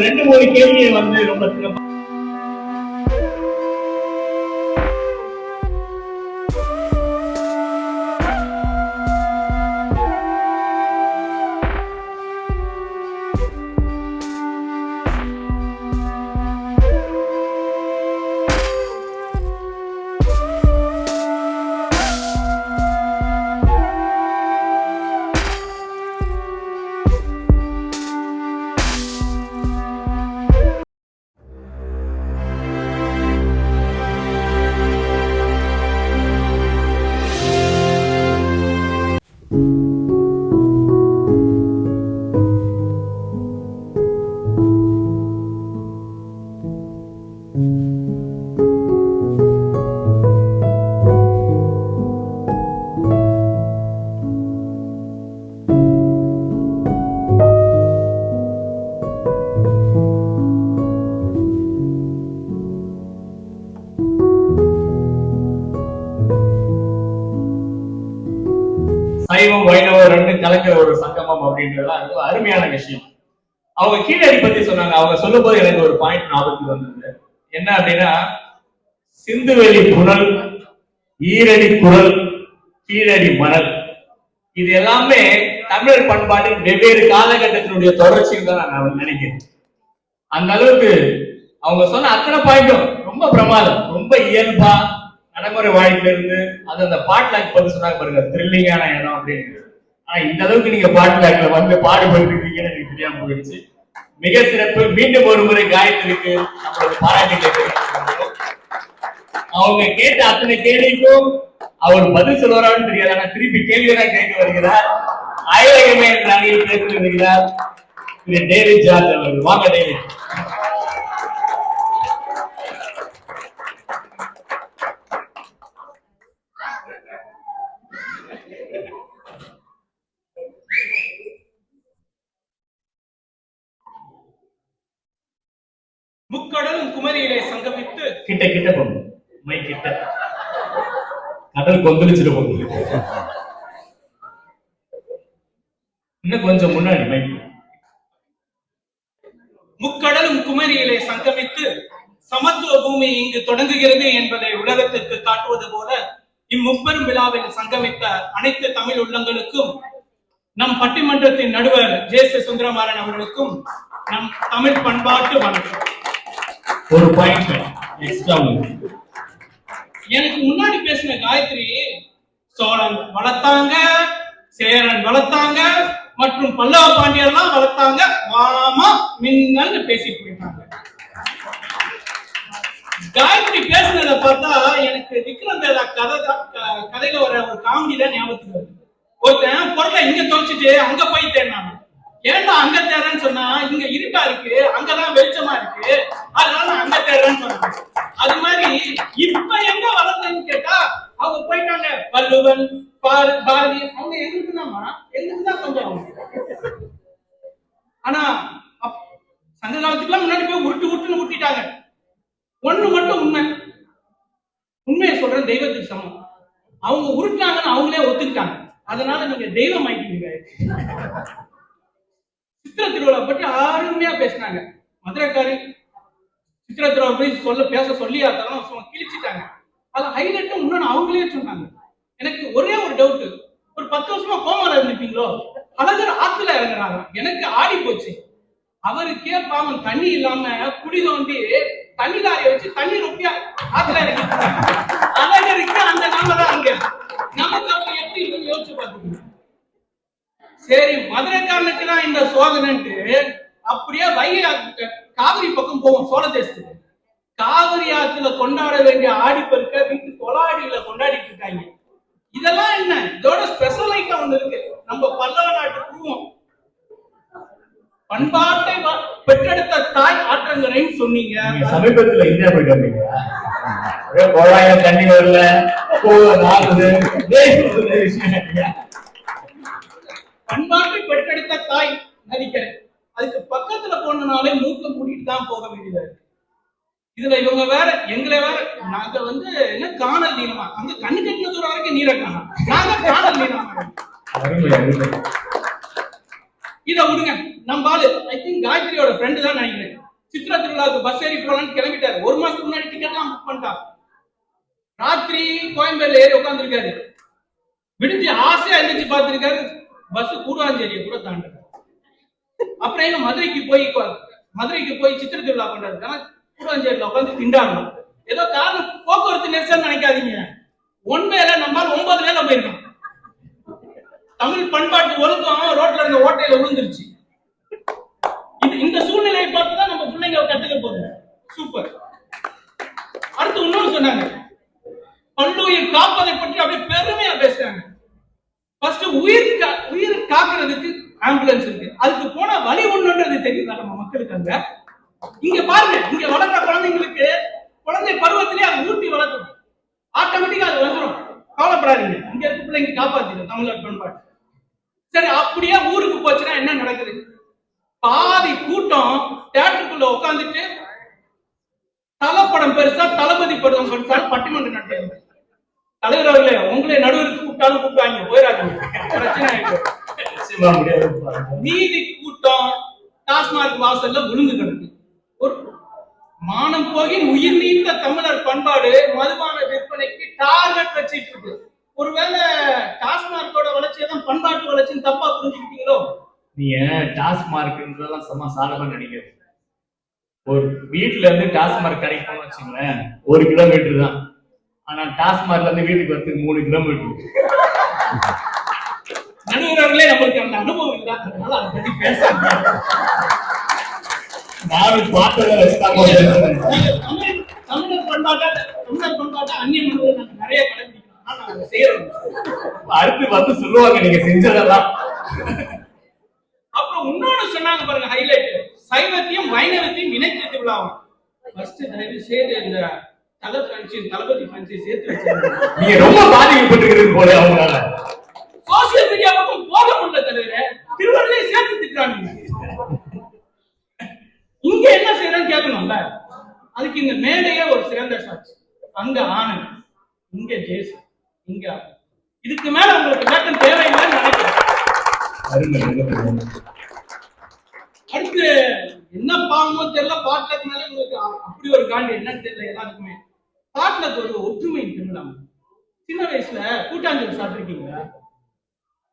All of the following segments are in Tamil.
ரெண்டு மூணு கேள்வியை வந்து ரொம்ப சிறப்பாக சொல்லும் போது எனக்கு ஒரு பாயிண்ட் ஞாபகத்துக்கு வந்தது என்ன அப்படின்னா சிந்துவெளி புனல் ஈரடி குரல் கீழடி மணல். இது எல்லாமே தமிழர் பண்பாட்டின் வெவ்வேறு காலகட்டத்தினுடைய தொடர்ச்சின்னு தான் நான் நினைக்கிறேன். அந்த அளவுக்கு அவங்க சொன்ன அத்தனை பாயிண்டும் ரொம்ப பிரமாதம் ரொம்ப இயல்பா நடைமுறை வாழ்க்கையில இருந்து அது அந்த பாட்லாக் பத்தி சொன்னாங்க பாருங்க த்ரில்லிங்கான இடம் அப்படின்னு. ஆனா இந்த அளவுக்கு நீங்க பாட்லாக்ல வந்து பாடுபட்டு இருக்கீங்கன்னு எனக்கு தெரியாம போயிடுச்சு. மிக சிறப்பு. மீண்டும் ஒரு முறை காயத்ரிக்கு நம்மளோட பாராட்டுகளை அவங்க கேட்ட அத்தனை கேள்விக்கும் அவர் பதில் சொல்லுவாரான்னு தெரியாது. ஆனா திருப்பி கேள்வி கேட்க வருகிறார். ஆயிரகமே என்ற அணியில் பேசி வருகிறார். திரு டேவிட் ஜார்ஜ் அவர்கள். வாங்க டேவிட் முக்கடலும் குமரியிலே சங்கமித்து கிட்ட கிட்ட போங்க மை கிட்ட கடல் கொந்தளிச்சிட்டு போகுது. இன்னும் கொஞ்சம் முன்னாடி மை முக்கடலும் குமரியிலே சங்கமித்து சமத்துவ பூமி இங்கு தொடங்குகிறது என்பதை உலகத்திற்கு காட்டுவது போல இம்முப்பெரும் விழாவில் சங்கமித்த அனைத்து தமிழ் உள்ளங்களுக்கும் நம் பட்டிமன்றத்தின் நடுவர் ஜே சி சுந்தரமாறன் அவர்களுக்கும் நம் தமிழ் பண்பாட்டு வணக்கம். ஒரு பாயிண்ட் எக்ஸ்ட்ரா எனக்கு முன்னாடி பேசின காயத்ரி சோழன் வளர்த்தாங்க சேரன் வளர்த்தாங்க மற்றும் பல்லவ பாண்டியர்லாம் வளர்த்தாங்க வாமா மின்னல்னு பேசிட்டு போயிட்டாங்க. காயத்ரி பேசுனதை பார்த்தா எனக்கு விக்ரம் வேதா கதை தான் க- கதையில வர ஒரு காமெடி தான் ஞாபகத்துக்கு வருது. ஒருத்தன் பொருளை இங்க தொலைச்சிட்டு அங்க போய் தேடினாங்க ஏன்டா அங்க தேடுறேன்னு சொன்னா இங்க இருட்டா இருக்கு அங்கதான் வெளிச்சமா இருக்கு. அதனால நான் அங்க தேடுறேன்னு சொன்னாங்க. அது மாதிரி இப்ப எங்க வளர்ந்தேன்னு கேட்டா அவங்க போயிட்டாங்க. வள்ளுவன் பாரு பாரதி அவங்க எங்களுக்கு தான்மா. எங்களுக்கு தான் கொஞ்சம் ஆனா சங்க காலத்துக்குலாம் முன்னாடி போய் உருட்டு உருட்டுன்னு உருட்டிட்டாங்க. ஒண்ணு மட்டும் உண்மை. உண்மையை சொல்றேன் தெய்வத்துக்கு சமம். அவங்க உருட்டாங்கன்னு அவங்களே ஒத்துக்கிட்டாங்க. அதனால நீங்க தெய்வம் ஆயிட்டீங்க. சித்திர திருவிழா பற்றி அருமையா பேசினாங்க. மதுரைக்காரி சித்திர திருவிழா பற்றி சொல்ல பேச சொல்லி அதெல்லாம் கிழிச்சிட்டாங்க. அது ஹைலைட்டும் இன்னொன்று அவங்களே சொன்னாங்க. எனக்கு ஒரே ஒரு டவுட் ஒரு பத்து வருஷமா கோமால இருந்துட்டீங்களோ அழகர் ஆத்துல இறங்குறாங்க எனக்கு ஆடி போச்சு. அவருக்கே பாவம் தண்ணி இல்லாம குடி தோண்டி தண்ணி லாரியை வச்சு தண்ணி ரொப்பி ஆத்துல இறங்கி அழகருக்கு அந்த நாம தான் அங்க. நமக்கு அவங்க எப்படி இருக்குன்னு யோசிச்சு பார்த்துக்கணும். சரி மதுரைக்காரனுக்கு தான் இந்த சோதனைன்ட்டு அப்படியே வைகை காவிரி பக்கம் போவோம் சோழ தேசத்துக்கு காவிரி ஆத்துல கொண்டாட வேண்டிய ஆடிப்பெருக்க வீட்டு கொலாடியில கொண்டாடிட்டு இருக்காங்க. இதெல்லாம் என்ன? இதோட ஸ்பெஷல் ஐட்டம் ஒண்ணு இருக்கு. நம்ம பல்லவ நாட்டு பூவம். பண்பாட்டை பெற்றெடுத்த தாய் ஆற்றங்கரைன்னு சொன்னீங்க. சமீபத்துல இந்தியா போயிட்டு வந்தீங்க. தண்ணி வரல போக நாக்குது டேய், ஒரு விஷயம் இல்லையா? பண்பாட்டை பெற்றெடுத்த தாய் நதிக்கரை. அதுக்கு பக்கத்துல போனனாலே மூக்க மூடிட்டு தான் போக வேண்டியதா இருக்கு. இதுல இவங்க வேற எங்களை வேற நாங்க வந்து என்ன காணல் நீளமா? அங்க கண்ணு கட்டின தூரம் வரைக்கும் நீரை காணோம். நாங்க காணல் நீளமா? இதை விடுங்க. நம்ம ஆளு ஐ திங்க் காயத்ரியோட ஃப்ரெண்டு தான் நினைக்கிறேன். சித்ரா திருவிழாவுக்கு பஸ் ஏறி போலான்னு கிளம்பிட்டாரு. ஒரு மாசத்துக்கு முன்னாடி டிக்கெட்லாம் புக் பண்ணிட்டான். ராத்திரி கோயம்பேடுல ஏறி உட்காந்துருக்காரு விடிஞ்சு ஆசையா எந்திரிச்சு பார்த்திருக்காரு. பஸ் கூடுவாஞ்சேரியை கூட தாண்டுறாரு அப்புறம் எங்க மதுரைக்கு போய் மதுரைக்கு போய் சித்திர திருவிழா கொண்டாடுறது கூடுவாஞ்சேரியில உட்காந்து திண்டாடணும். ஏதோ காரணம் போக்குவரத்து நெரிசல் நினைக்காதீங்க. ஒன் வேலை நம்மால் ஒன்பது வேலை போயிருக்கோம். தமிழ் பண்பாட்டு ஒழுக்கம் ரோட்ல இருந்த ஓட்டையில விழுந்துருச்சு இது இந்த சூழ்நிலையை பார்த்து தான் நம்ம பிள்ளைங்க கத்துக்க போகுது. சூப்பர் அடுத்து இன்னொன்று சொன்னாங்க. பல்லுயிர் காப்பதை பற்றி அப்படியே பெருமையா பேசுறாங்க. ஃபர்ஸ்ட் உயிர் உயிர் காக்குறதுக்கு ஆம்புலன்ஸ் இருக்கு. அதுக்கு போன வழி ஒண்ணுன்றது தெரியுதா நம்ம மக்களுக்கு அங்க? இங்க பாருங்க இங்க வளர்ற குழந்தைங்களுக்கு குழந்தை பருவத்திலே அதை ஊட்டி வளர்க்கணும் ஆட்டோமேட்டிக்கா அது வந்துடும் கவலைப்படாதீங்க. இங்க இருக்க பிள்ளைங்க காப்பாத்திடும் தமிழர் பண்பாடு. சரி அப்படியே ஊருக்கு போச்சுன்னா என்ன நடக்குது? பாதி கூட்டம் தேட்டருக்குள்ள உட்காந்துட்டு தலப்படம் பெருசா தளபதி படம் பெருசா பட்டிமன்றம் நடத்துறாங்க. தலைவர் அவர்களே உங்களை நடுவருக்கு கூப்பிட்டாலும் கூப்பிட்டாங்க போயிடாதீங்க. பிரச்சனை ஆயிடும் மீதி கூட்டம் டாஸ்மாக் வாசல்ல விழுந்து கிடக்கு. ஒரு மானம் போகி உயிர் நீத்த தமிழர் பண்பாடு மதுபான விற்பனைக்கு டார்கெட் வச்சிட்டு இருக்கு. ஒருவேளை டாஸ்மார்க்கோட வளர்ச்சியை தான் பண்பாட்டு வளர்ச்சின்னு தப்பா புரிஞ்சுக்கிட்டீங்களோ? நீங்க டாஸ்மார்க்ன்றதெல்லாம் செம்ம சாதமா நினைக்கிறது ஒரு வீட்டுல இருந்து டாஸ்மார்க் கிடைக்கணும்னு வச்சுங்களேன் ஒரு கிலோமீட்டர் தான். ஆனா டாஸ்மார்க்ல இருந்து வீட்டுக்கு வந்து மூணு கிலோமீட்டர் நடுவர்களே நம்மளுக்கு அந்த அனுபவம் இல்லை. அதனால அதை பத்தி பேசாங்க நானும் பார்த்ததை வச்சுதான் தமிழர் பண்பாட்டை தமிழர் பண்பாட்டை அந்நிய மனிதர்கள் நாங்க நிறைய கடைபிடிக்கிறோம். ஆனா நாங்க செய்யறோம். அடுத்து வந்து சொல்லுவாங்க நீங்க செஞ்சதெல்லாம். அப்புறம் இன்னொன்னு சொன்னாங்க பாருங்க ஹைலைட் சைவத்தையும் வைணவத்தையும் இணைத்து திருவிழாவும் ஃபர்ஸ்ட் தயவு செய்து இந்த தளபதி பிரான்சி சேர்த்து நீங்க ரொம்ப பாதிக்கப்பட்டிருக்கிறது போல அவங்களால. சோசியல் மீடியா பக்கம் போக முடியல தலைவரே. திருவள்ளுவரை சேர்த்து திட்டுறாங்க. இங்க என்ன செய்யறோம்னு கேட்கணும்ல? அதுக்கு இந்த மேடையே ஒரு சிறந்த சாட்சி அங்க ஆனந்த் இங்க ஜேசு இங்க. இதுக்கு மேல உங்களுக்கு விளக்கம் தேவையில்லைன்னு நினைக்கிறேன். அடுத்து என்ன பாவமோ தெரியல பாட்டுலக்குனால உங்களுக்கு அ- அப்படி ஒரு காண்டி என்னன்னு தெரியல எல்லாருக்குமே பாட்டுல ஒரு ஒற்றுமை திருவிழாம சின்ன வயசுல கூட்டாஞ்சல் சாப்பிட்டுருக்கீங்களா?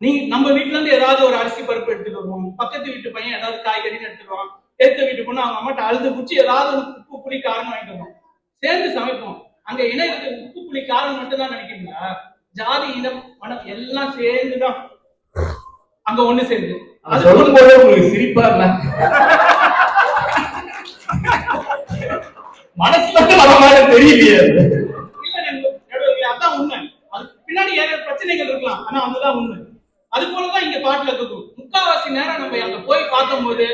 நீங்க நம்ம வீட்டுல இருந்து ஏதாவது ஒரு அரிசி பருப்பு எடுத்துட்டு வருவோம். பக்கத்து வீட்டு பையன் ஏதாவது காய்கறின்னு எடுத்துட்டு எடுத்த வீட்டு பொண்ணு அவங்க அம்மாட்ட அழுது குச்சி ஏதாவது ஒரு உப்பு புளி காரம் வாங்கிட்டு வருவோம். சேர்ந்து சமைப்போம். அங்க இணையத்துக்கு உப்பு புளி காரம் மட்டும் தான் நினைக்கிறீங்களா? ஜாதி இனம் மனம் எல்லாம் சேர்ந்துதான் அங்க ஒண்ணு சேர்ந்து. அது சொல்லும் போதே உங்களுக்கு சிரிப்பா தெரியலையே. அதான் உண்மை. அதுக்கு பின்னாடி ஏற பிரச்சனைகள் இருக்கலாம். ஆனா அதுதான் உண்மை. அது போலதான் இங்க பாட்டுல இருக்கும். முக்காவாசி நேரம் நம்ம அங்க போய் பார்க்கும்போது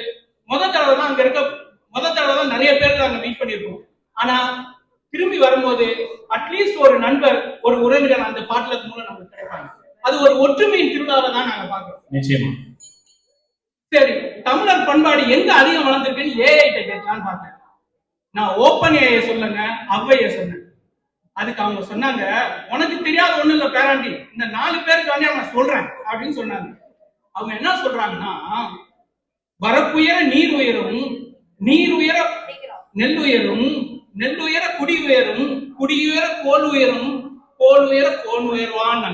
முத தடவை தான் அங்க இருக்க முத தடவை தான் நிறைய பேருக்கு அங்க மீட் பண்ணிருக்கோம் ஆனா திரும்பி வரும்போது அட்லீஸ்ட் ஒரு நண்பர் ஒரு உறவினர் அந்த பாட்டுல மூலம் நமக்கு கிடைப்பாங்க. அது ஒரு ஒற்றுமையின் திருவிழாவை தான் நாங்க பாக்குறோம் நிச்சயமா. சரி தமிழர் பண்பாடு எங்க அதிகம் வளர்ந்துருக்குன்னு ஏஐ கேட்கலான்னு பார்த்தேன். நான் ஓப்பன் ஏஐ சொல்லுங்க அவ்வைய சொன்னேன். அதுக்கு அவங்க சொன்னாங்க உனக்கு தெரியாத ஒண்ணு இல்ல பேராண்டி இந்த நாலு பேருக்கு வந்து நான் சொல்றேன் அப்படின்னு சொன்னாங்க. அவங்க என்ன சொல்றாங்கன்னா வரப்புயர நீர் உயரும் நீர் உயர நெல் உயரும் நெல் உயர குடி உயரும் குடி உயர கோல் உயரும் கோல் உயர கோன் உயர்வான்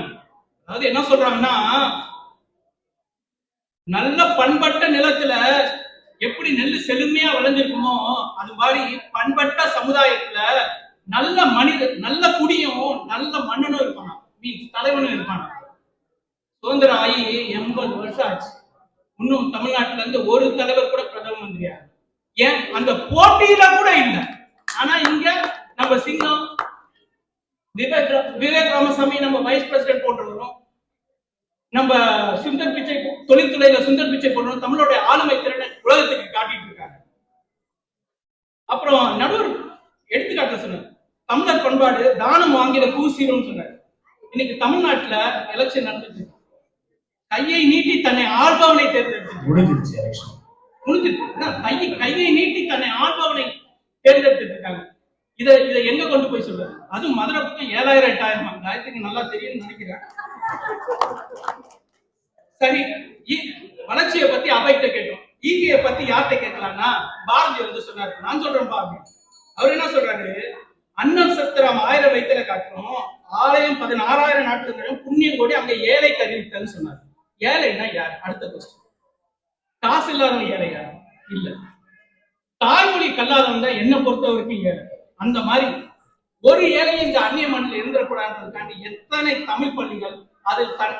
அதாவது என்ன சொல்றாங்கன்னா நல்ல பண்பட்ட நிலத்துல எப்படி நெல் செழுமையா விளைஞ்சிருக்குமோ அது மாதிரி பண்பட்ட சமுதாயத்துல நல்ல மனித நல்ல குடியும் நல்ல மன்னனும் இருப்பானா மீன்ஸ் தலைவனும் இருப்பானா சுதந்திரம் ஆகி எண்பது வருஷம் ஆச்சு. இன்னும் தமிழ்நாட்டுல இருந்து ஒரு தலைவர் கூட பிரதம மந்திரியா ஏன்? அந்த போட்டியில கூட இல்லை. ஆனா இங்க நம்ம சிங்கம் விவேக் ரா- விவேக் ராமசாமி நம்ம வைஸ் பிரசிடென்ட் போட்டுருக்கிறோம் நம்ம சுந்தர் பிச்சை தொழில்துறையில சுந்தர் பிச்சை போடுறோம் தமிழோட ஆளுமை திறனை உலகத்துக்கு காட்டிட்டு இருக்காங்க. அப்புறம் நடுவர் எடுத்துக்காட்ட சொன்னார். தமிழர் பண்பாடு தானம் வாங்கின பூசீரும் சொன்னார். இன்னைக்கு தமிழ்நாட்டுல எலெக்ஷன் இருக்கு. கையை நீட்டி தன்னை ஆள்பவனை தேர்ந்தெடுத்து முடிஞ்சிருச்சு. முடிஞ்சிருக்கு கையை கையை நீட்டி தன்னை ஆள்பவனை தேர்ந்தெடுத்துட்டு இருக்காங்க. இதை இதை எங்க கொண்டு போய் சொல்றது? அதுவும் மதுரை பக்கம் ஏழாயிரம் எட்டாயிரம். காயத்துக்கு நல்லா தெரியும்னு நினைக்கிறேன். சரி வளர்ச்சியை பத்தி அவைகிட்ட கேட்டோம். ஈகையை பத்தி யார்கிட்ட கேட்கலாம்னா பாரதி வந்து சொன்னாரு. நான் சொல்றேன் பாரதி. அவர் என்ன சொல்றாரு? அன்னம் சத்திரம் ஆயிரம் வயிற்றுல காட்டணும் ஆலயம் பதினாறாயிரம் நாட்டுகளும் புண்ணியம் கோடி அங்க ஏழை கருவித்தல்னு சொன்னார். ஏழைன்னா யார்? அடுத்த கொஸ்டின் காசு இல்லாதவன் ஏழை யார்? இல்ல. தாய்மொழி கல்லாதவன் தான் என்ன பொறுத்த வரைக்கும் ஏழை. அந்த மாதிரி ஒரு ஏழையும் இந்த அந்நிய மண்ணில் இருந்துடக்கூடாதுன்றதுக்காண்டி எத்தனை தமிழ் பள்ளிகள் அதில் தன்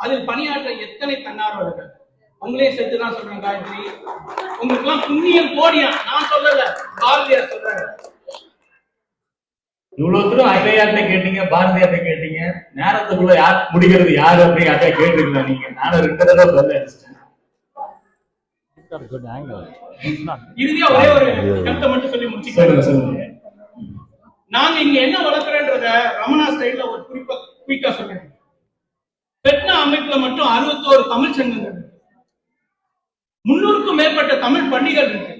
அதில் பணியாற்ற எத்தனை தன்னார்வலர்கள்? உங்களே சேர்த்து தான் சொல்றேன் காயத்ரி. உங்களுக்கு எல்லாம் புண்ணியம் கோடியா? நான் சொல்லல பாரதியார் சொல்றாரு. இவ்வளவு தூரம் ஐயாட்ட கேட்டீங்க பாரதியார்ட்ட கேட்டீங்க. நேரத்துக்குள்ள யார் முடிக்கிறது யாரு அப்படின்னு யார்ட்ட கேட்டிருக்கலாம் நீங்க? நானும் ரெண்டு தடவை பதில் அடிச்சிட்டேன். இறுதியா ஒரே ஒரு கருத்தை மட்டும் சொல்லி முடிச்சுக்கிறேன். நாங்க இங்க என்ன வளர்க்குறேன்றத ரமணா ஸ்டைல்ல ஒரு குறிப்பா குயிக்கா சொல்றேன் பெட்னா அமைப்புல மட்டும் அறுபத்தோரு தமிழ் சங்கங்கள் முன்னூறுக்கும் மேற்பட்ட தமிழ் பள்ளிகள் இருக்கு.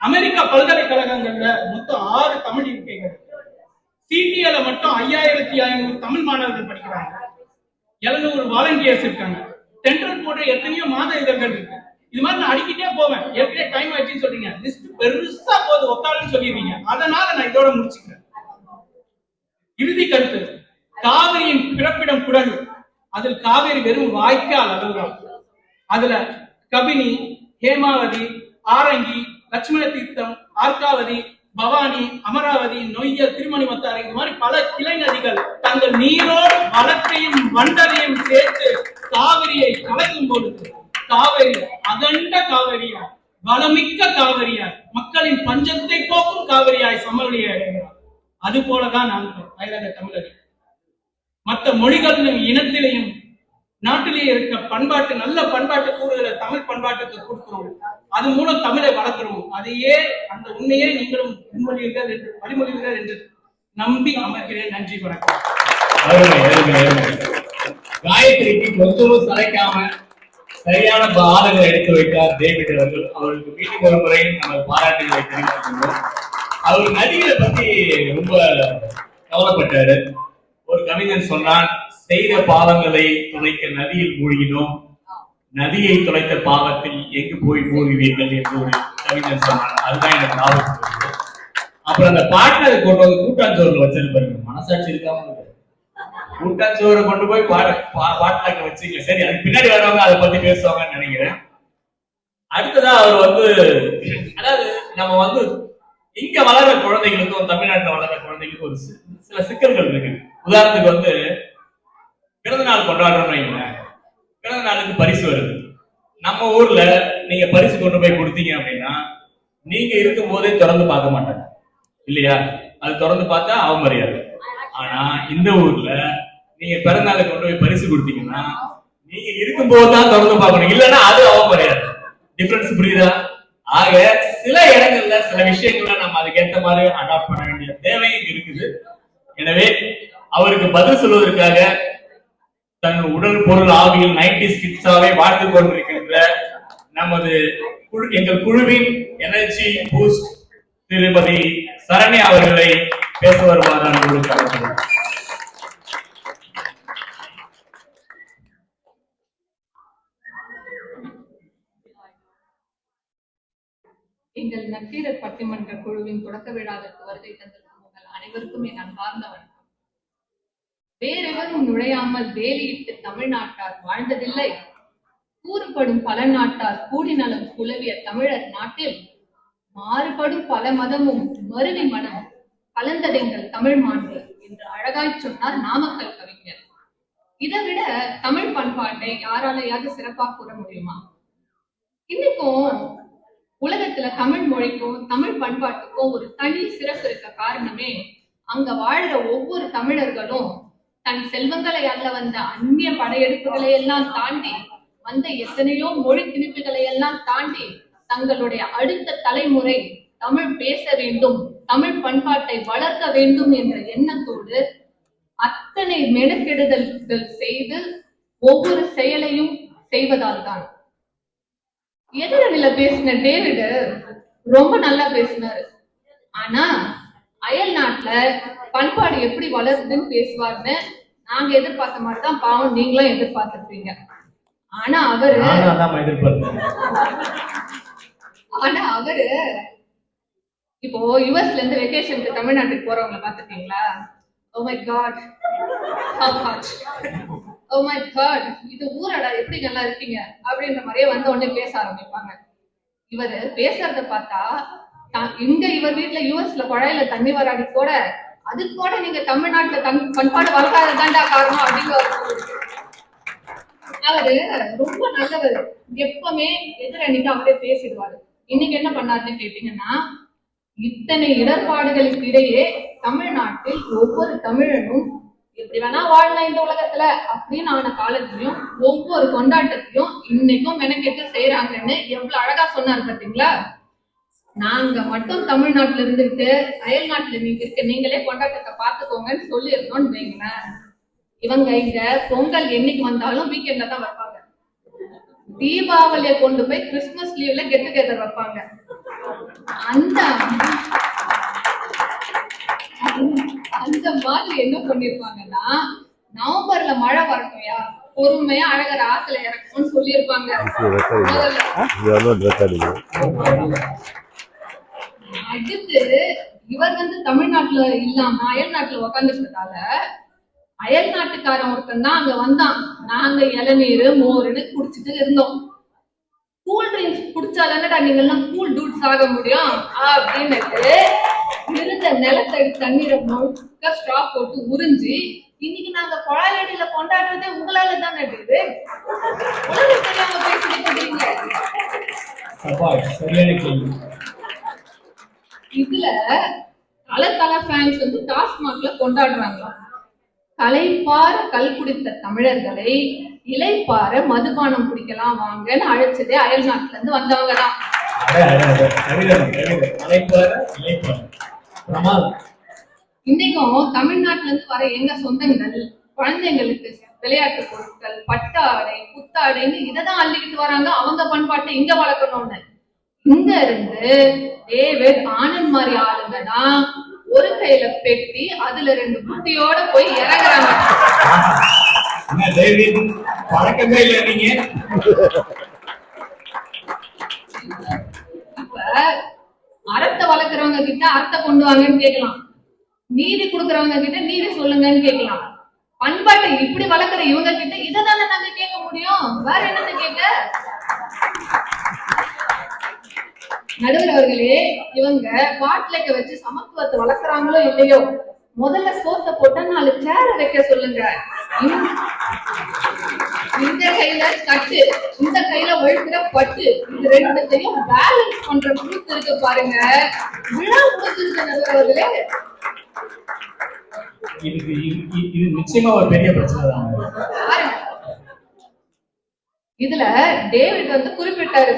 அமெரிக்கா பல்கலைக்கழகங்கள்ல மொத்தம் ஆறு தமிழ் இருக்கைகள். சிடிஏல மட்டும் ஐயாயிரத்தி ஐநூறு தமிழ் மாணவர்கள் படிக்கிறாங்க. எழுநூறு வாலண்டியர்ஸ் இருக்காங்க. டெண்டர் போன்ற எத்தனையோ மாத இதழ்கள் இருக்கு. இது மாதிரி நான் அடிக்கிட்டே போவேன். ஏற்கனவே டைம் ஆயிடுச்சுன்னு சொல்றீங்க. லிஸ்ட் பெருசா போது ஒத்தாளன்னு சொல்லிடுவீங்க அதனால நான் இதோட முடிச்சுக்கிறேன். இறுதி கருத்து. காவிரியின் பிறப்பிடம் குடகு அதில் காவிரி வெறும் வாய்க்கால் அளவுதான் அதுல கபினி ஹேமாவதி ஆரங்கி லட்சுமண தீர்த்தம் ஆர்காவதி பவானி அமராவதி நொய்யல் திருமணிமத்தாறு இது மாதிரி பல கிளை நதிகள் தங்கள் நீரோடு வளத்தையும் வண்டரையும் சேர்த்து காவிரியை கலக்கும் பொழுது காவிரி அகண்ட காவிரியாய் வளமிக்க காவிரியாய் மக்களின் பஞ்சத்தை போக்கும் காவிரியாய் சமவெளியை அடைகிறார் அது போலதான் நாங்கள் அயலக தமிழர்கள். மற்ற மொழிகளிலும் இனத்திலையும் நாட்டிலேயே இருக்க பண்பாட்டு நல்ல பண்பாட்டு கூறுகளை தமிழ் பண்பாட்டுக்கு கொடுக்கிறோம். அது மூலம் தமிழை வளர்க்கிறோம். அதையே அந்த உண்மையே நீங்களும் முன்மொழிவீர்கள் என்று வழிமொழிவீர்கள் என்று நம்பி அமர்கிறேன். நன்றி வணக்கம். காயத்ரிக்கு கொஞ்சமும் சளைக்காம சரியான பாதகளை எடுத்து வைத்தார் டேவிட் அவர்கள். அவருக்கு மீண்டும் ஒரு முறை நாங்கள் பாராட்டுகளை தெரிவித்துள்ளோம் அவர் நதிகளை பத்தி ரொம்ப கவலைப்பட்டாரு. ஒரு கவிஞன் சொன்னான் செய்த பாவங்களை துளைக்க நதியில் மூழ்கினோம். நதியை துளைத்த பாவத்தில் எங்கு போய் மூழ்குவீர்கள்? என்று ஒரு கவிஞன் சொன்னான். அதுதான் எனக்கு ஞாபகம் அப்புறம் அந்த பாட்டை கொண்டு வந்து கூட்டாஞ்சோறுல வச்சிருப்பாரு மனசாட்சி இருக்காம இருக்கு. கூட்டாஞ்சோறு கொண்டு போய் பாட பா- பாட்டாக்க வச்சுக்கல சரி அதுக்கு பின்னாடி வரவங்க அதை பத்தி பேசுவாங்கன்னு நினைக்கிறேன். அடுத்ததா அவர் வந்து அதாவது நம்ம வந்து இங்க வளர்ற குழந்தைகளுக்கும் தமிழ்நாட்டில் வளர்ற குழந்தைகளுக்கும் ஒரு சி- சில சிக்கல்கள் இருக்கு உதாரணத்துக்கு வந்து பிறந்த நாள் கொண்டாடுறோம்னு வைங்களேன். பிறந்த நாளுக்கு பரிசு வருது. நம்ம ஊர்ல நீங்க பரிசு கொண்டு போய் கொடுத்தீங்க அப்படின்னா நீங்க இருக்கும் போதே திறந்து பார்க்க மாட்டாங்க. இல்லையா? அது திறந்து பார்த்தா அவமரியாதை. ஆனா இந்த ஊர்ல நீங்க பிறந்த நாளை கொண்டு போய் பரிசு கொடுத்தீங்கன்னா நீங்க இருக்கும் போதுதான் திறந்து பார்க்கணும். இல்லைன்னா அது அவமரியாதை. டிஃபரன்ஸ் புரியுதா? ஆக சில இடங்கள்ல சில விஷயங்கள்ல நம்ம அதுக்கேற்ற மாதிரி அடாப்ட் பண்ண வேண்டிய தேவையும் இருக்குது. எனவே அவருக்கு பதில் சொல்வதற்காக தன் உடல் பொருள் ஆவியில் நைன்டி ஸ்கிட்ஸாவே வாழ்ந்து கொண்டிருக்கின்ற நமது குழு எங்கள் குழுவின் எனர்ஜி பூஸ்ட் திருமதி சரணி அவர்களை பேச வருமாறு உங்களுக்கு கேட்டுக்கொள்கிறேன். எங்கள் நக்கீரர் பட்டிமன்ற குழுவின் தொடக்க விழாவிற்கு வருகை தந்திருக்கும் உங்கள் அனைவருக்கும் என் அன்பார்ந்த வணக்கம் வேறெவரும் நுழையாமல் வேலியிட்டு தமிழ்நாட்டார் வாழ்ந்ததில்லை. கூறுபடும் பல நாட்டார் கூடி நலம் குலவிய தமிழர் நாட்டில் மாறுபடும் பல மதமும் மருவி மனம் கலந்ததெங்கள் தமிழ் மாண்பு என்று அழகாய் சொன்னார் நாமக்கல் கவிஞர். இதை விட தமிழ் பண்பாட்டை யாராலையாவது சிறப்பா கூற முடியுமா? இன்னைக்கும் உலகத்துல தமிழ் மொழிக்கும் தமிழ் பண்பாட்டுக்கும் ஒரு தனி சிறப்பு இருக்க காரணமே அங்க வாழ்ற ஒவ்வொரு தமிழர்களும் தன் செல்வங்களை அல்ல வந்த அந்நிய படையெடுப்புகளை எல்லாம் தாண்டி வந்த எத்தனையோ மொழி திணிப்புகளை எல்லாம் தாண்டி தங்களுடைய அடுத்த தலைமுறை தமிழ் பேச வேண்டும் தமிழ் பண்பாட்டை வளர்க்க வேண்டும் என்ற எண்ணத்தோடு அத்தனை மெனக்கெடுதல்கள் செய்து ஒவ்வொரு செயலையும் செய்வதால் தான் எதிரில பேசின டேவிடு ரொம்ப நல்லா பேசினாரு. ஆனா அயல் நாட்டுல பண்பாடு எப்படி வளருதுன்னு பேசுவார்னு நாங்க எதிர்பார்த்த மாதிரி தான் பாவம் நீங்களும் எதிர்பார்த்திருப்பீங்க. ஆனா அவரு ஆனா அவரு இப்போ யுஎஸ்ல இருந்து வெக்கேஷனுக்கு தமிழ்நாட்டுக்கு போறவங்க பாத்துருக்கீங்களா oh my God oh my god இது ஊரடா எப்படி நல்லா இருக்கீங்க? அப்படின்ற மாதிரியே வந்த உடனே பேச ஆரம்பிப்பாங்க. இவரு பேசுறத பார்த்தா இங்க இவர் வீட்ல யுஎஸ்ல குழாயில தண்ணி வராடி கூட அது கூட நீங்க தமிழ்நாட்டுல தங் பண்பாடு வளர்க்காததாண்டா காரணம் அப்படின்னு அவர் அவரு ரொம்ப நல்லவர். எப்பவுமே எதிரணிக்கு அவரே பேசிடுவாரு. இன்னைக்கு என்ன பண்ணாருன்னு கேட்டீங்கன்னா இத்தனை இடர்பாடுகளுக்கு இடையே தமிழ்நாட்டில் ஒவ்வொரு தமிழனும் எப்படி வேணா வாழலாம் இந்த உலகத்துல அப்படின்னு ஆன காலத்திலயும் ஒவ்வொரு கொண்டாட்டத்தையும் இன்னைக்கும் மெனக்கெட்டு செய்யறாங்கன்னு எவ்வளவு அழகா சொன்னாரு பாத்தீங்களா? நாங்க மட்டும் தமிழ்நாட்டுல இருந்துட்டு அயல் நாட்டுல நீங்க இருக்க நீங்களே கொண்டாட்டத்தை பாத்துக்கோங்கன்னு சொல்லி இருந்தோம்னு வைங்களேன். இவங்க இங்க பொங்கல் என்னைக்கு வந்தாலும் வீக்கெண்ட்ல தான் வைப்பாங்க. தீபாவளியை கொண்டு போய் கிறிஸ்துமஸ் லீவ்ல கெட் டுகெதர் வைப்பாங்க. அந்த அந்த மாதிரி என்ன பண்ணிருப்பாங்கன்னா நவம்பர்ல மழை வரணும்யா பொறுமையா அழகர் ஆத்துல இறக்கணும்னு சொல்லியிருப்பாங்க. அடுத்து இவர் வந்து தமிழ்நாட்டுல இல்லாம அயல் நாட்டுல உக்காந்துட்டதால அயல் நாட்டுக்காரன் ஒருத்தன் தான் அங்க வந்தான். நாங்க இளநீர் மோருன்னு குடிச்சிட்டு இருந்தோம். கூல் ட்ரிங்க்ஸ் குடிச்சாலன்னடா நீங்க எல்லாம் கூல் டூட்ஸ் ஆக முடியும்? அப்படின்னுட்டு இருந்த நிலத்தடி தண்ணீரை முழுக்க ஸ்ட்ரா போட்டு உறிஞ்சி இன்னைக்கு நாங்க குழாயடியில கொண்டாடுறதே உங்களால தான் இது உலகம் தெரியாம பேசிட்டு இருக்கீங்க அப்பா சரியான கேள்வி இதுல தல தல ஃபேன்ஸ் வந்து டாஸ்மாக்ல கொண்டாடுறாங்களாம் கலைப்பார கல் குடித்த தமிழர்களை இலைப்பார மதுபானம் குடிக்கலாம் வாங்கன்னு அழைச்சதே அயல் நாட்டுல இருந்து வந்தவங்க தான். இன்னைக்கும் தமிழ்நாட்டுல இருந்து வர எங்க சொந்தங்கள் குழந்தைங்களுக்கு விளையாட்டு பொருட்கள் பட்டாடை புத்தாடைன்னு இதைதான் அள்ளிக்கிட்டு வராங்க. அவங்க பண்பாட்டை இங்க வளர்க்கணும்னு. இங்க இருந்து டேவிட் ஆனந்த் மாதிரி ஆளுங்க தான் ஒரு கையில பெட்டி அதுல ரெண்டு புட்டியோட போய் இறங்குறாங்க. பழக்கமே இல்லை நீங்க? இப்ப அறத்தை வளர்க்குறவங்க கிட்ட அறத்தை கொண்டு வாங்கன்னு கேட்கலாம். நீதி கொடுக்கறவங்க கிட்ட நீதி சொல்லுங்கன்னு கேட்கலாம். பண்பாட்டை இப்படி வளர்க்குற இவங்க கிட்ட இதை தானே நாங்க கேட்க முடியும்? வேற என்னத்தை கேட்க? நடுவர் அவர்களே இவங்க பாட்லைக்க வச்சு சமத்துவத்தை வளர்க்குறாங்களோ இல்லையோ முதல்ல சோத்தை போட்டா நாலு சேர வைக்க சொல்லுங்க. இந்த- இந்த கையில கட்டு இந்த கையில ஒழுக்கிற பட்டு இது ரெண்டுத்தையும் பேலன்ஸ் பண்ற கூத்து இருக்கு பாருங்க. விழா முடிஞ்சிருக்கு நடுவர் அவர்களே இதுக்கு இது- இது- நிச்சயமா ஒரு பெரிய பிரச்சனை தான். இதுல டேவிட் வந்து குறிப்பிட்டாரு.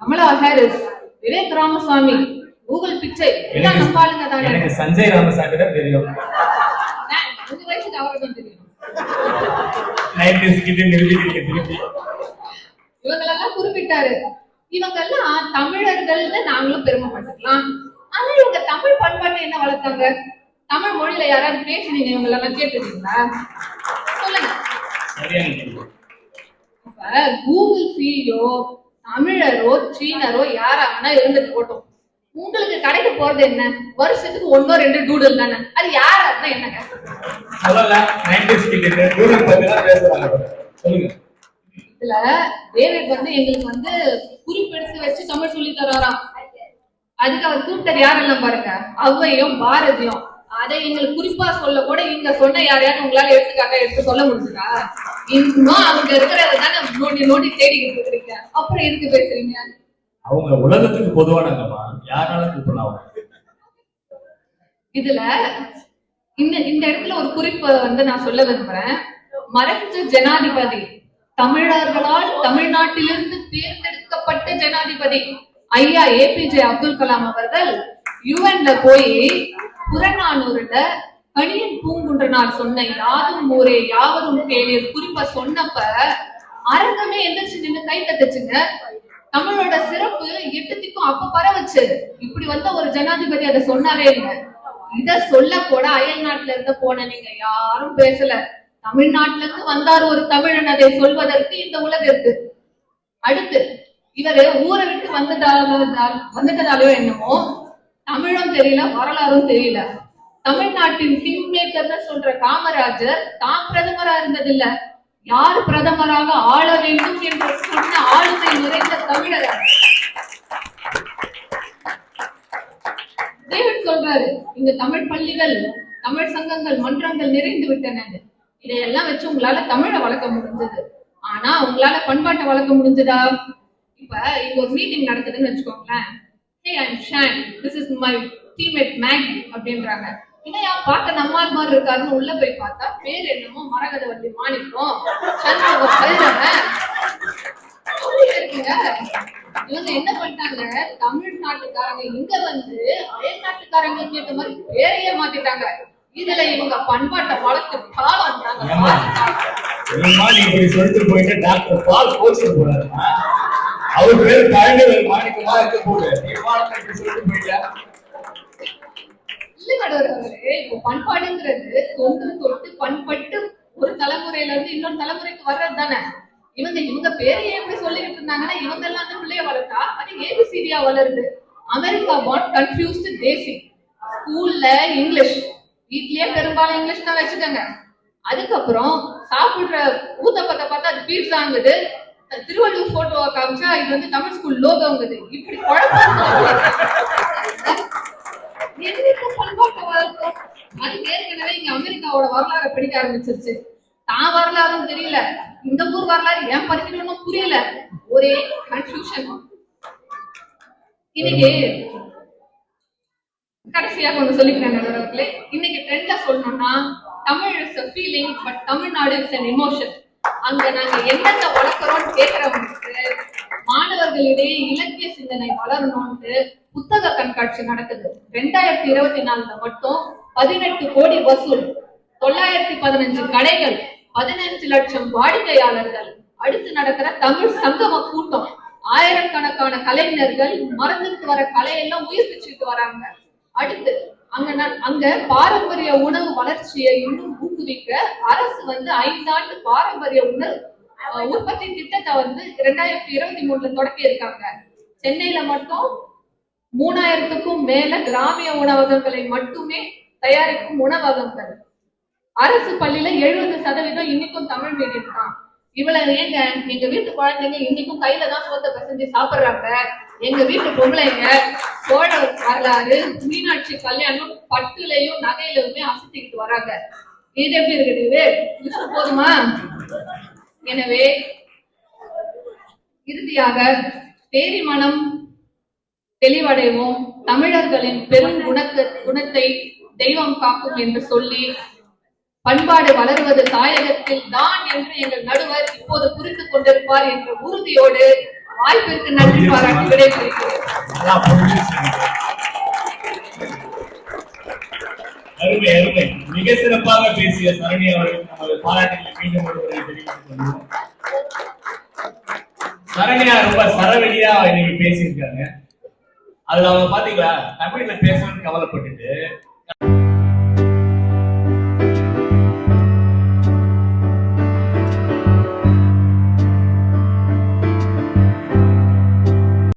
கமலா ஹாரிஸ் விவேக் ராமசாமி கூகுள் பிச்சை எல்லாம் ஆளுங்க தானே? எனக்கு சஞ்சய் ராமசாமி தான் தெரியும். அஞ்சு வயசுக்கு அவருக்கு தான் தெரியும். நைன்டிஸ் கிட்ட நிறுத்திட்டீங்க திருப்பி இவங்களெல்லாம் குறிப்பிட்டாரு. இவங்க எல்லாம் தமிழர்கள்னு நாங்களும் பெருமைப்பட்டுக்கலாம் ஆனா இவங்க தமிழ் பண்பாட்டை என்ன வளர்த்தாங்க? தமிழ் மொழியில யாராவது பேசுனீங்க? இவங்க எல்லாம் கேட்டுருக்கீங்களா? சொல்லுங்க. கூகுள் சிஇஓ தமிழரோ சீனரோ யாரா வேணா இருந்துட்டு போட்டோம். உங்களுக்கு கடைக்கு போறது என்ன? வருஷத்துக்கு ஒன்னோ ரெண்டு டூடல் தானே. அது யாரா இருந்தா என்னங்க இதுல டேவிட் வந்து எங்களுக்கு வந்து குறிப்பெடுத்து வச்சு தமிழ் சொல்லி தராராம் அதுக்கு அவர் கூப்பிட்டது யாரெல்லாம் பாருங்க? ஔவையும் பாரதியும். அதை எங்களுக்கு குறிப்பா சொல்ல கூட இங்க சொன்ன யாரையாவது உங்களால எடுத்துக்காட்ட எடுத்து சொல்ல முடியுதா இன்னும் அவங்க இருக்கிறத தானே நோண்டி நோண்டி தேடிக்கிட்டு இருக்கிறீங்க. அப்புறம் எதுக்கு பேசுறீங்க? அவங்க உலகத்துக்கு பொதுவானங்கம்மா யாராலும் கூப்பிடலாம் இதுல இந்த இந்த இடத்துல ஒரு குறிப்பு வந்து நான் சொல்ல விரும்புறேன். மறைஞ்ச ஜனாதிபதி. தமிழர்களால் தமிழ்நாட்டிலிருந்து தேர்ந்தெடுக்கப்பட்ட ஜனாதிபதி. ஐயா ஏபிஜே அப்துல் கலாம் அவர்கள் யுஎன்ல போய் புறநானூறுல கணியன் பூங்குன்றனார் சொன்ன யாதும் ஊரே யாவரும் கேளீர் குறிப்ப சொன்னப்ப அரங்கமே எந்திரிச்சு நின்னு கை தட்டுச்சுங்க. தமிழோட சிறப்பு எட்டுத்திக்கும் அப்ப பரவச்சு. இப்படி வந்த ஒரு ஜனாதிபதி அதை சொன்னாரே இல்ல. இத சொல்ல கூட அயல் நாட்டுல இருந்து போன நீங்க யாரும் பேசல. தமிழ்நாட்டுல இருந்து வந்தார் ஒரு தமிழன் அதை சொல்வதற்கு இந்த உலகிற்கு. அடுத்து இவரு ஊரை விட்டு வந்ததால வந்துட்டதாலயோ என்னமோ தமிழும் தெரியல வரலாறும் தெரியல. தமிழ்நாட்டின் கிங் மேக்கர் சொல்ற காமராஜர் தான் பிரதமரா இருந்ததில்ல. யார் பிரதமராக ஆள வேண்டும் என்று சொன்ன ஆளுமை நிறைந்த தமிழர் டேவிட் சொல்றாரு இங்க தமிழ் பள்ளிகள் தமிழ் சங்கங்கள் மன்றங்கள் நிறைந்து விட்டன. இதையெல்லாம் வச்சு உங்களால தமிழை வளர்க்க முடிஞ்சது. ஆனா உங்களால பண்பாட்டை வளர்க்க முடிஞ்சதா? இப்ப இங்க ஒரு மீட்டிங் நடக்குதுன்னு வச்சுக்கோங்களேன். Hey I Shaan this is my teammate Maggie அப்படின்றாங்க. இதையா பார்க்க நம்மால் மாதிரி இருக்காருன்னு உள்ள போய் பார்த்தா பேர் என்னமோ மரகதவல்லி மாணிக்கம். சந்திரக இருக்குங்க? இவங்க என்ன பண்ணிட்டாங்க? தமிழ்நாட்டுக்காரங்க இங்க வந்து அயல் நாட்டுக்காரங்களுக்கு ஏத்த மாதிரி பேரையே மாத்திட்டாங்க. இதுல இவங்க பண்பாட்டை வளர்த்து பால் வந்தாங்க சொல்லிட்டு போயிட்டு டாக்டர் பால் கோச்சு போறாரு அவர் பேர் பழனிவேல் மாணிக்கமா இருக்க போகுது சொல்லிட்டு போயிட்டா இல்ல நடுவர் இப்போ பண்பாடுங்கிறது தொன்று தொட்டு பண்பட்டு ஒரு தலைமுறையில இருந்து இன்னொரு தலைமுறைக்கு வர்றது தானே இவங்க இவங்க பேரையே எப்படி சொல்லிக்கிட்டு இருந்தாங்கன்னா இவங்க எல்லாம் அந்த பிள்ளைய வளர்த்தா? அது ஏபிசிடியா வளருது. அமெரிக்கா பாட் கன்ஃபியூஸ்டு தேசி ஸ்கூல்ல இங்கிலீஷ். வீட்லயே பெரும்பாலும் இங்கிலீஷ் தான் வச்சுக்கோங்க. அதுக்கப்புறம் சாப்பிடுற ஊத்தப்பத்தை பார்த்தா அது பீட்சாங்குது திருவள்ளுவர் போட்டோவை காமிச்சா இது வந்து தமிழ் ஸ்கூல் லோகோங்குது இப்படி குழப்பம் என்னைக்கு பண்பாட்டு வளர்த்தோம் அது ஏற்கனவே இங்க அமெரிக்காவோட வரலாறு படிக்க ஆரம்பிச்சிருச்சு. தான் வரலாறும் தெரியல. இந்த ஊர் வரலாறு ஏன் படிக்கணும்னு புரியல. ஒரே கன்ஃபியூஷன் இன்னைக்கு கடைசியா கொஞ்சம் சொல்லிக்கிறேன் நண்பர்களே இன்னைக்கு ட்ரெண்ட்ல சொல்லணும்னா Tamil is a feeling but Tamil Nadu is an emotion அங்க நாங்க என்னென்ன வளர்க்குறோம்னு கேட்கிறவங்களுக்கு மாணவர்களிடையே இலக்கிய சிந்தனை வளரணும்னு புத்தக கண்காட்சி நடக்குது. ரெண்டாயிரத்தி இருபத்தி நாலுல மட்டும் பதினெட்டு கோடி வசூல் தொள்ளாயிரத்தி பதினஞ்சு கடைகள் பதினஞ்சு லட்சம் வாடிக்கையாளர்கள். அடுத்து நடக்கிற தமிழ் சங்கம கூட்டம். ஆயிரக்கணக்கான கலைஞர்கள் மறந்துட்டு வர கலையெல்லாம் உயிர்ப்பிச்சுட்டு வராங்க. அடுத்து அங்க அங்க பாரம்பரிய உணவு வளர்ச்சியை இன்னும் ஊக்குவிக்க அரசு வந்து ஐந்தாண்டு பாரம்பரிய உணவு உற்பத்தி திட்டத்தை வந்து இரண்டாயிரத்தி இருபத்தி மூணுல தொடக்கி இருக்காங்க. சென்னையில மட்டும் மூணாயிரத்துக்கும் மேல கிராமிய உணவகங்களை மட்டுமே தயாரிக்கும் உணவகங்கள். அரசு பள்ளியில எழுபது சதவீதம் இன்னைக்கும் தமிழ் மீடியம் தான். இவ்வளவு ஏங்க? எங்க வீட்டு குழந்தைங்க இன்னைக்கும் கையில தான் சோத்தை பிசைஞ்சு சாப்பிடுறாங்க. எங்க வீட்டு பொம்பளைங்க சோழ வரலாறு மீனாட்சி கல்யாணம் பட்டுலையும் நகையிலுமே அசத்திக்கிட்டு வராங்க. இது எப்படி இருக்குது இது போதுமா? எனவே இறுதியாக தேரி மனம் தெளிவடைவோம். தமிழர்களின் பெரும் குணத்தை குணத்தை தெய்வம் காக்கும் என்று சொல்லி பண்பாடு வளர்வது தாயகத்தில் தான் என்று எங்கள் நடுவர் இப்போது புரிந்து கொண்டிருப்பார் என்ற உறுதியோடு வாய்ப்பிற்கு நன்றி பாராட்டி விடைபெறுகிறேன். அருமை மிக சிறப்பாக பேசிய சரணி அவர்கள் நமது பாராட்டுகளை மீண்டும் ஒருவரை தெரிவித்துக் கொள்வோம் சரண்யா ரொம்ப சரவெளியா இன்னைக்கு பேசியிருக்காங்க. அதுல அவங்க பாத்தீங்களா? தமிழ்ல பேசணும்னு கவலைப்பட்டுட்டு